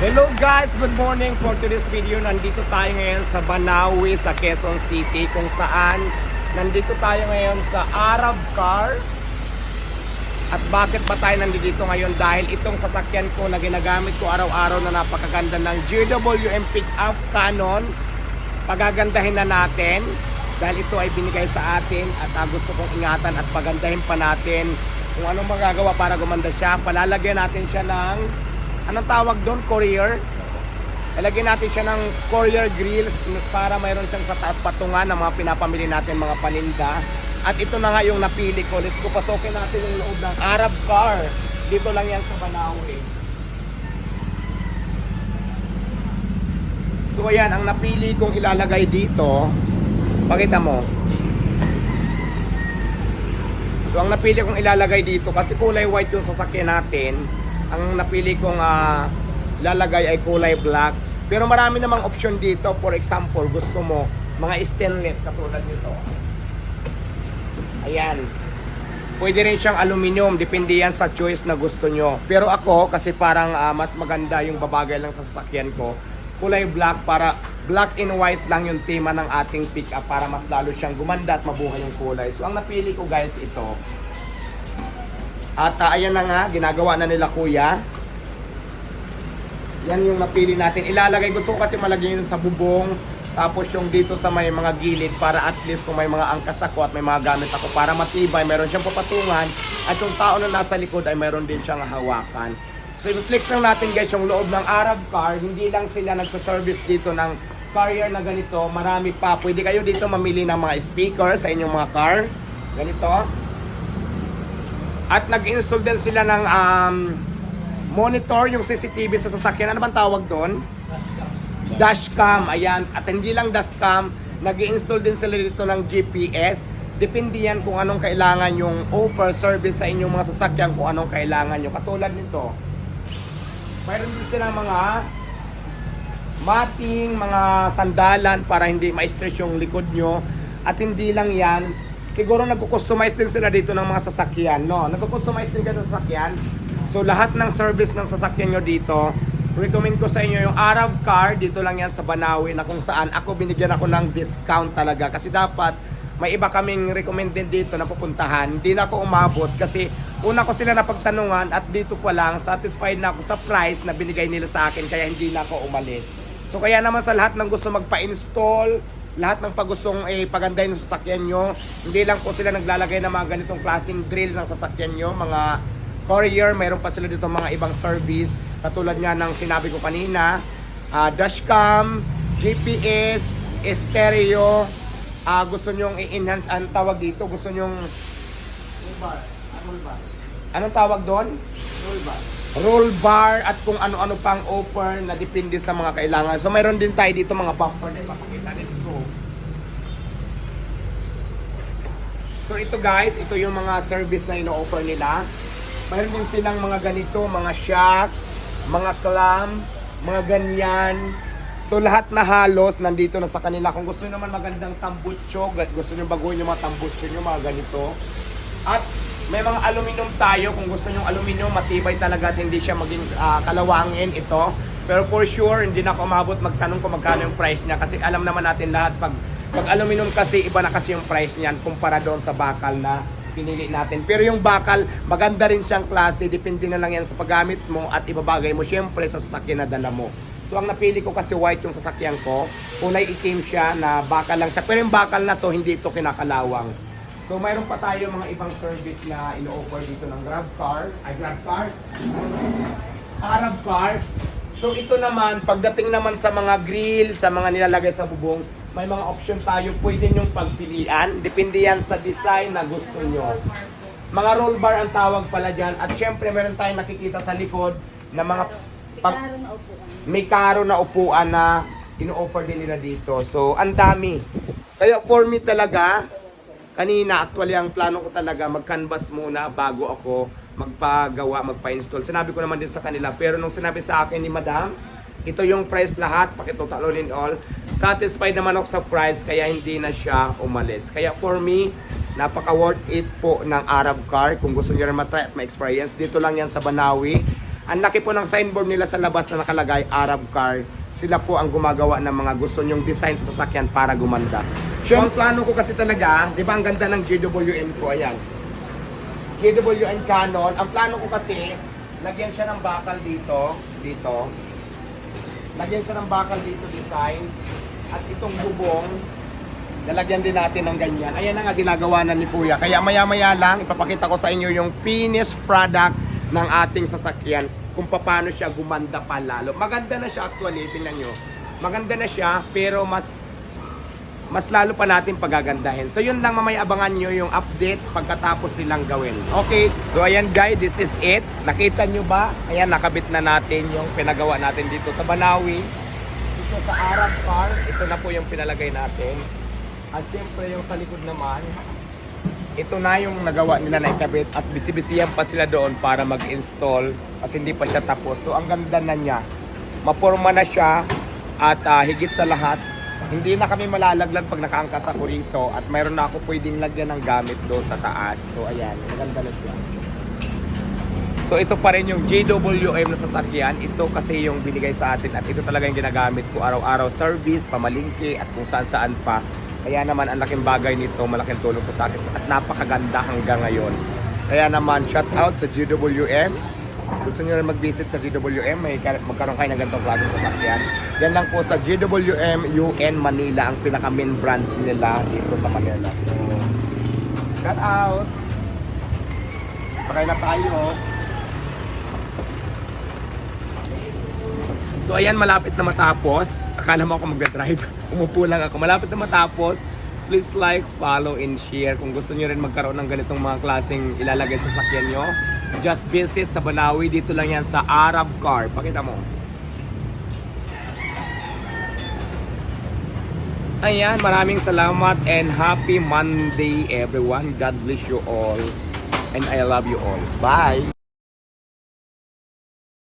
Hello guys, good morning for today's video. Nandito tayo ngayon sa Banawi sa Quezon City kung saan nandito tayo ngayon sa Arab Cars. At bakit ba tayo nandito ngayon? Dahil itong sasakyan ko na ginagamit ko araw-araw na napakaganda ng GWM Pickup Canon. Pagagandahin na natin dahil ito ay binigay sa atin at ah, gusto kong ingatan at pagandahin pa natin kung anong magagawa para gumanda siya. Palalagyan natin siya ng anong tawag doon? Courier. Lalagyan natin siya ng courier grills para mayroon siyang sa taas patungan ng mga pinapamili natin mga paninda. At ito na nga yung napili ko. Let's go pasokin natin yung loob ng Arab car. Dito lang yan sa Banawe. So ayan, ang napili kong ilalagay dito, pakita mo. So ang napili kong ilalagay dito, kasi kulay white yung sasakyan natin, ang napili kong ah, lalagay ay kulay black. Pero marami namang option dito. For example, gusto mo mga stainless katulad nito. Ayan. Pwede rin siyang aluminum, depende yan sa choice na gusto nyo. Pero ako, kasi parang ah, mas maganda yung babagay lang sa sasakyan ko, kulay black para black and white lang yung tema ng ating pick-up para mas lalo siyang gumanda at mabuhay yung kulay. So ang napili ko guys ito. At ah, ayan na nga, ginagawa na nila kuya. Yan yung napili natin. Ilalagay, gusto ko kasi malagyan sa bubong. Tapos yung dito sa may mga gilid para at least kung may mga angkas ako at may mga gamit ako para matibay, meron siyang papatungan. At yung tao na nasa likod ay meron din siyang hawakan. So i-flex lang natin guys yung loob ng Arab car. Hindi lang sila nagsa-service dito ng carrier na ganito. Marami pa. Pwede kayo dito mamili ng mga speaker sa inyong mga car. Ganito. At nag-install din sila ng um, monitor yung CCTV sa sasakyan. Ano bang tawag doon? Dashcam. Ayan. At hindi lang dashcam, nag install din sila dito ng GPS. Depende yan kung anong kailangan yung offer service sa inyong mga sasakyan kung anong kailangan nyo. Katulad nito. Mayroon din silang mga mating, mga sandalan para hindi ma-stretch yung likod nyo. At hindi lang yan, siguro nagko-customize din sila dito ng mga sasakyan, no? Nagko-customize din kayo sa sasakyan. So lahat ng service ng sasakyan nyo dito, recommend ko sa inyo yung Arab car, dito lang yan sa Banawi na kung saan ako binigyan ako ng discount talaga. Kasi dapat may iba kaming recommended dito na pupuntahan. Hindi na ako umabot kasi una ko sila napagtanungan at dito pa lang satisfied na ako sa price na binigay nila sa akin kaya hindi na ako umalis. So kaya naman sa lahat ng gusto magpa-install, lahat ng pagustong eh, pagandahin ng sasakyan nyo, hindi lang po sila naglalagay ng mga ganitong klaseng drill ng sasakyan nyo, mga courier, mayroon pa sila dito mga ibang service, katulad nga ng sinabi ko kanina, ah, dashcam, GPS, stereo, ah, gusto nyong i-enhance, ang tawag dito, gusto nyong Anong tawag doon? Roll bar. Roll bar at kung ano-ano pang offer na depende sa mga kailangan. So mayroon din tayo dito mga bumper na ipapakita. Let's go. So ito guys, ito yung mga service na ino-offer nila. Mayroon din silang mga ganito, mga shock, mga clamp, mga ganyan. So lahat na halos nandito na sa kanila. Kung gusto niyo naman magandang tambutso, at gusto niyo baguhin yung mga tambutso niyo, mga ganito. At may mga aluminum tayo. Kung gusto niyo aluminum, matibay talaga at hindi siya maging ah, kalawangin ito. Pero for sure, hindi na ako umabot magtanong kung magkano yung price niya. Kasi alam naman natin lahat, pag, pag aluminum kasi, iba na kasi yung price niyan kumpara doon sa bakal na pinili natin. Pero yung bakal, maganda rin siyang klase. Depende na lang yan sa paggamit mo at ibabagay mo syempre sa sasakyan na dala mo. So ang napili ko kasi white yung sasakyan ko. Kulay itim siya na bakal lang siya. Pero yung bakal na to, hindi ito kinakalawang. So mayroon pa tayo mga ibang service na ino-offer dito ng Grab Car. Ay, Grab Car. Arab Car. So ito naman, pagdating naman sa mga grill, sa mga nilalagay sa bubong, may mga option tayo pwede nyong pagpilian. Depende yan sa design na gusto nyo. Mga roll bar ang tawag pala dyan. At syempre meron tayong nakikita sa likod na mga pag, Klaro na upuan. may karo na upuan na ino-offer din nila dito. So, ang dami. Kaya for me talaga, kanina actually ang plano ko talaga mag-canvas muna bago ako magpagawa, magpa-install. Sinabi ko naman din sa kanila, pero nung sinabi sa akin ni Madam, ito yung price lahat, pakitotalo din all. Satisfied naman ako sa price, kaya hindi na siya umalis. Kaya for me, napaka worth it po ng Arab car. Kung gusto niyo rin matry at ma-experience, dito lang yan sa Banawi. Ang laki po ng signboard nila sa labas na nakalagay Arab Car. Sila po ang gumagawa ng mga gusto nyong design sa sasakyan para gumanda. So, ang plano ko kasi talaga, di ba ang ganda ng GWM ko, ayan. GWM Canon. Ang plano ko kasi, lagyan siya ng bakal dito, dito. Lagyan siya ng bakal dito design. At itong bubong, lalagyan din natin ng ganyan. Ayan na nga ginagawa na ni Kuya. Kaya maya-maya lang, ipapakita ko sa inyo yung finished product ng ating sasakyan kung paano siya gumanda pa lalo. Maganda na siya actually, tingnan nyo. Maganda na siya, pero mas mas lalo pa natin pagagandahin. So yun lang mamaya abangan nyo yung update pagkatapos nilang gawin. Okay, so ayan guys, this is it. Nakita nyo ba? Ayan, nakabit na natin yung pinagawa natin dito sa Banawi. Dito sa Arab Car, ito na po yung pinalagay natin. At syempre yung sa likod naman, ito na yung nagawa nila na ikabit at bisibisiyan pa sila doon para mag-install kasi hindi pa siya tapos. So ang ganda na niya. Maporma na siya at ah, higit sa lahat, hindi na kami malalaglag pag nakaangkas ako rito at mayroon na ako pwedeng lagyan ng gamit doon sa taas. So ayan, maganda na siya. So ito pa rin yung JWM na sasakyan. Ito kasi yung binigay sa atin at ito talaga yung ginagamit ko araw-araw service, pamalingki at kung saan saan pa. Kaya naman ang laking bagay nito, malaking tulong po sa akin at napakaganda hanggang ngayon. Kaya naman shout out sa GWM. Gusto nyo rin mag-visit sa GWM, may kar- magkaroon kayo ng ganitong klaseng sasakyan. Yan lang po sa GWM UN Manila, ang pinaka main branch nila dito sa Manila. Shout out! Sakay na tayo. So ayan, malapit na matapos. Akala mo ako magdadrive. Umupo lang ako. Malapit na matapos. Please like, follow, and share. Kung gusto niyo rin magkaroon ng ganitong mga klaseng ilalagay sa sakyan nyo, just visit sa Banawi. Dito lang yan sa Arab Car. Pakita mo. Ayan, maraming salamat and happy Monday everyone. God bless you all. And I love you all. Bye!